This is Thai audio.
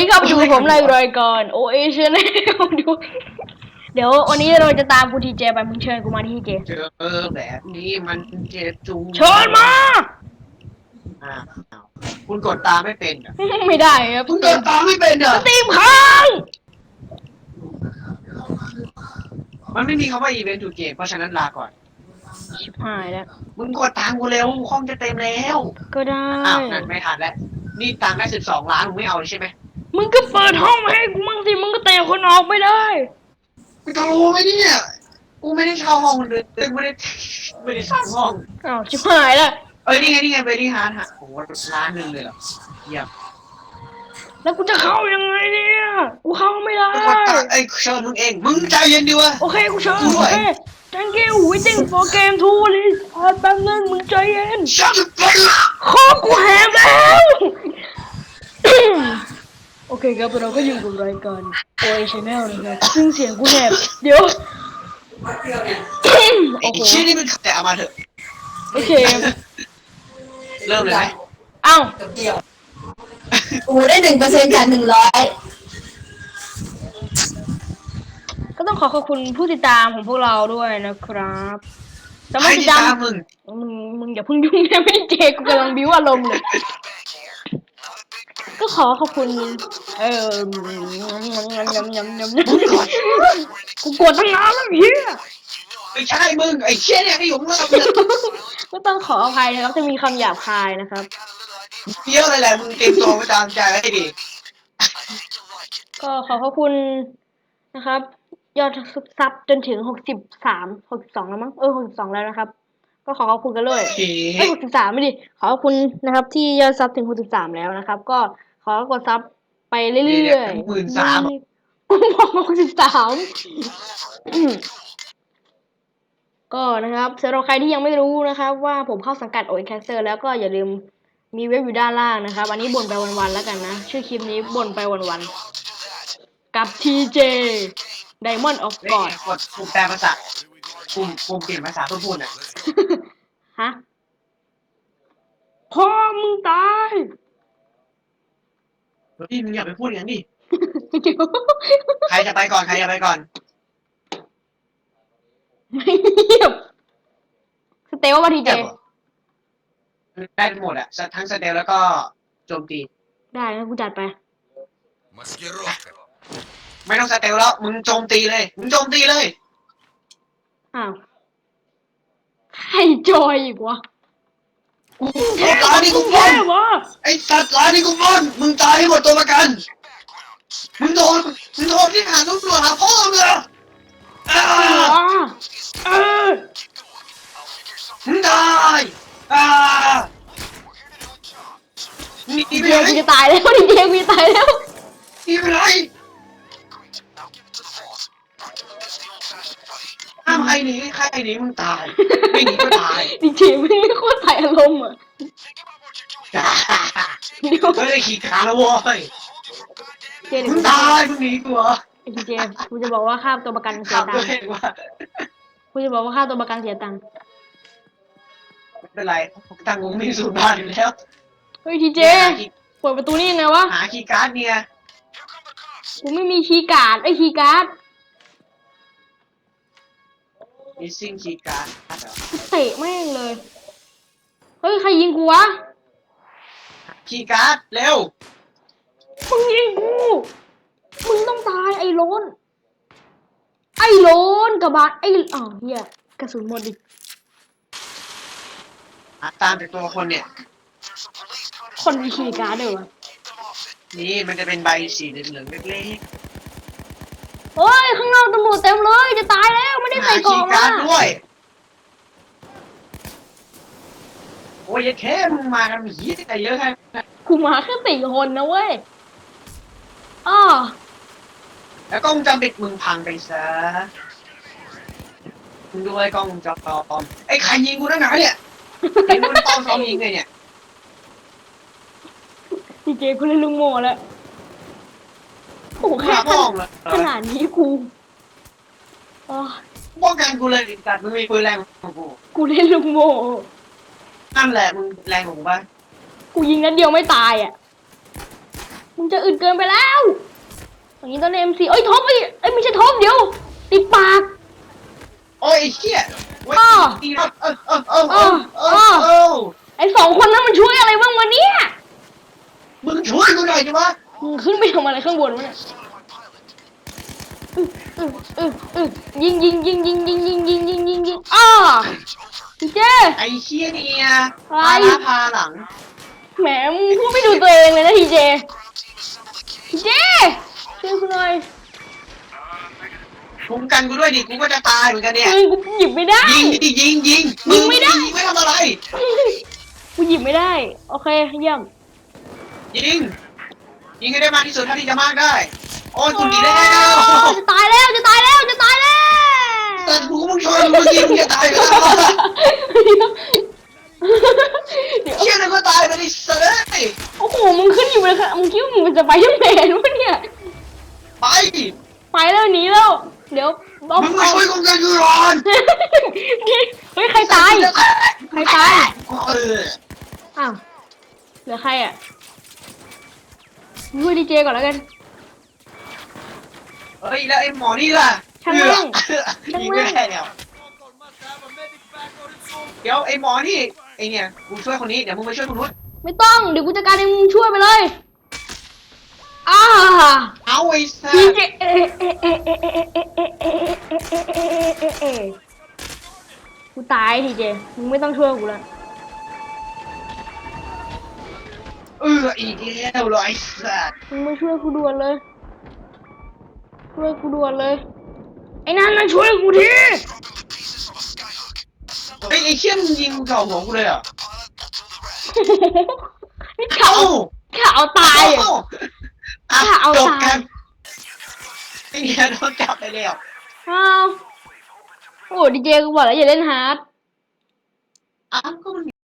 ดีครับอยู่ผมในรายการโอเอชแนลดูเดี๋ยววันนี้เราจะตามกูทีเจไปมึงเชิญกูมาที่ทีเจเจอแบบนี้มันเจ็บจูงเชิญมาอ้าวคุณกดตามไม่เป็นเหรอไม่ได้ครับคุณกดตามไม่เป็นเหรอสตรีมค้างมันไม่มีคำว่าอีเวนต์ทูเกมเพราะฉะนั้นลาก่อน ชิบหายแล้วมึงกดตามกูเร็วห้องจะเต็มแล้ว ก็ได้อ้าวนั่นไม่ทันแล้วนี่ตังค์ได้สิบสองล้านมึงไม่เอาเลยใช่ไหม มึงก็เปิดห้องมาให้กูมั่งสิ มึงก็เตะคนออกไม่ได้ กูจะรู้ไหมเนี่ย กูไม่ได้เช่าห้องเลยไม่ได้ไม่ได้สร้างห้อง อ้าวชิบหายแล้วเอ้ยนี่ไงนี่ไงไปที่ฮาร์ดฮะโอ้โหล้านหนึ่งเลยเหรอเยี่ยมแล้วกูจะเข้ายังไงเนี่ย กูเข้าไม่ได้มึงกดตามไอ้ยเชิญมึงเอง มึงใจเย็นดิวะ โอเค กูเชิญกูด้โอวยเค thank you waiting for game two เลยพอแป๊บนึงมึงใจเย็นชัดไปละคอกูแหบแล้วโอ เคครับเราก็อยู่กับรายการโอเอชแนลนะครับซึ่งเสียงกูแหบเดี๋ยวไอ้โอ้โหชี้ยนี่มันแต่เอามาเถอะ โอเค เริ่มเลยไหมเอ้ากูได้หนึ่งเปอร์เซ็นต์จากหนึ่งร้อยก็ต้องขอขอบคุณผู้ติดตามของพวกเราด้วยนะครับแต่ใครไม่ติดที่ตาตามมมึงมึง มึงอย่าเพิ่งยุ่งนะไม่เจกูกำลังบิ้วอารมณ์เลย ก็ขอขอบคุณเออยำยำยำยำยำกูกดตั้งนานแล้วเฮียไม่ใช่มึงไอ้เชี่ยเนี่ยที่อยู่ข้างล่างเนี่ยก็ต้องขออภัยนะครับจะมีคำหยาบคายนะครับเยอะเลยแหละมึงเตรียมตัวไปตามใจไว้ให้ดีก็ขอขอบคุณนะครับ ยอดซับจนถึงหกสิบสามหกสิบสองแล้วมั้งเออหกสิบสองแล้วนะครับ ก็ขอขอบคุณกันเลยโอเคเอ้หกสิบสามไม่ดิขอขอบคุณนะครับ ที่ยอดซับถึงหกสิบสามแล้วนะครับ ก็ขอ กดซับไปเรื่อยๆหมื่นสามกูบอกหกสิบสามก็นะครับสำหรับใครที่ยังไม่รู้นะครับว่าผมเข้าสังกัดโอเอแคสเตอร์แล้วก็อย่าลืมมีเว็บอยู่ด้านล่างนะครับ อันนี้บ่นไปวันๆแล้วกันนะ ชื่อคลิปนี้บ่นไปวันๆกับ TJ Diamond of เล่น God กดปุ่มแปลภาษาปุ่มปุ่มเปลี่ยนภาษาเพื่อพูดอะฮะพ่อมึงตาย เฮ้ยมึงอย่าไปพูดอย่างนั้นดิ เดี๋ยว ใครจะไปก่อน ใครจะไปก่อน ไม่เงียบสเตลว่าทีเจ เจ็บเหรอได้หมดอ่ะ ทั้งสเตลแล้วก็โจมตี ได้นะกูจัดไป Маскировка. ไม่ต้องสเตลแล้ว มึงโจมตีเลย มึงโจมตีเลย อ้าวใครจอยอีกวะ กูร้านนี้กูปล้นแย่วะไอ้สัตว์ร้านนี้กูปล้นมึงตายให้หมดตัวประกัน มึงโดน มึงโดนที่หาตำรวจหาพ่อมึงเหรออ้าอ่าเออมึงตายอ่าหนีทีไปเจไหนกูจะตายแล้วทีเจกูจะตายแล้วหนีไปไห ใครหนีใครหนีมึงตายไม่หนีก็ตายทีเจไม่งโคตรถ่ายอารมณ์อะเดี๋ยวไม่ได้ขี่ขาแล้วโว้ยเจเดี๋ยวมึกูงจะตายมึงหนีกูเหรอไอ้ทีเจกูจะบอกว่าค่าตัวประกันเสีขัยบตัด้งวยค์ว่ากูจะบอกว่าค่าตัวประกันเสียตังค์ไม่เป็นไรตังค์กูมีสูตรบ้านอยู่แล้วเฮ้ยทีเจเปิดประตูนี่ยังไงวะหาคีย์การ์ดเนี่ยกูไม่มีคีย์การ์ดไอ้ยคีย์การ์ด มิสซิ่งคีย์การ์ดกูเตะแม่งเลย เฮ้ย ใครยิงกูวะ คีย์การ์ดเร็ว มึงยิงกู มึงต้องตายไอ้โลนไอ้โลนกับบาดไอ้อ้าวเฮียกระสุนหมดดิหาตามจากตัวคนเนี่ย คนมีคีย์การ์ดเดี๋ยววะนี่มันจะเป็นใบสีเหลืองๆเล็ก เฮ้ยข้างนอกตำรวจเต็มเลย จะตายแล้วไม่ได้ๆใส่หากล่อคีงย์มาการ์ดด้วย โอ้ยแค่มึงมากันหีแต่เยอะแค่กูมาแค่สี่คนนะเว้ยอ้อแล้วกล้องวงจำปิดมึงพังไปซะมึงด้วยกล้องวงจรปลอมไอ้ใครยิงกูนักหนาเนี่ยไอ้มันต้องซ้อมยิงเลยเนี่ยทีเจกูเล่นลุงโมแล้วโอ้โห แค่หาพ่อมึงเลยขนาดนี้กูอ๋อป้องกันกูเลยแต่มึงมีปืนแรงกว่ากูกูเล่นลุงโมนั่นแหละมึงแรงกว่ากูปะกูยิงนัดเดียวไม่ตายอะกูมึงจะอึดเกินไปแล้วอย่างนี้ต้องเอ็มซีเอ้ยท็อปไอ้ยเอ้ยไม่ใช่ท็อปเดี๋ยวติดปากโอ้ยไอ้เหี้ยเว้ยอ้อดีนะเออเออเออเออเออเออไอ้สองคนนั้นมันช่วยอะไรบ้างวะเนี่ยมึงช่วยกูหน่อยดิวะมึงขึ้นไปทำอะไรข้างบนวะเนี่ย อึอึอึอึยิงยิงยิงยิงยิงยิงยิงยิงยิงยิงอ้าพี่เจไอ้เหี้ยเนี่ยอะไรพาหน้าพาหลัง แหมมึงพูดไม่ดูตัวเองเลยนะทีเจทีเจช่วยกูหน่อยคุ้มกันกูด้วยดิกูก็จะตายเหมือนกันเนี่ยปืนกูหยิบไม่ได้ ยิงดิยิงยิงยิงไม่ได้ ยิงไม่ทำอะไร กูหยิบไม่ได้ โอเคเยี่ยมยิง ยิงให้ได้มากที่สุดเท่าที่จะมากได้ อ้ยกูหนีแล้วจะตายแล้วจะตายแล้วจะตายแล้วแต่กูก็มึงชนมึงยิงมึงจะตายไปแล้วเดี๋ยวเชี่ยเลยก็ตายไปดิสัตว์เอ้ยโอ้โหมึงขึ้นอยู่เลยค่ะมึงคิดว่ามึงเป็นสไปเดอร์แมนวะเนี่ยไปไปแล้วหนีแล้ว เดี๋ยวบอมมึงมาช่วยกูกันกูร้อนเฮ้ยใครตายใครตายเอออ้าวเหลือใครอะช่วยดีเจก่อนแล้วกัน เฮ้ยแล้วไอ้หมอนี่ล่ะช่างแม่งเออยิงไม่ได้แล้วเดี๋ยวไอ้หมอนี่ไอ้เนี่ยกูช่วยคนนี้เดี๋ยวมึงไปช่วยคนนู้นไม่ต้อง เดี๋ยวกูจัดการเองมึงช่วยไปเลยอ่าเอาไอ้สัดีสเจเอะเอะเอะเอะเอะเอะเอะเอะเอะเอะเอะเอะกูตายทีเจมึงไม่ต้องช่วยกูแล้วเอออีกแล้วเหรอไอ้สัสมึงมาช่วยกูด่วนเลย ช่วยกูด่วนเลย ไอ้นั่นน่ะช่วยกูที ไอ้ยไอ้เชี่ยมึงยิงเข่าหัวกูเลยเหรอะนี่เขาเอ้าเขาตายอะอะถ้าเอาจบตายกันไอ้เนี่ยโดนจับไปแล้วอ้าวโอ้ดีเจกูบอกแล้วอย่าเล่นฮาร์ดอ้าวก็มัน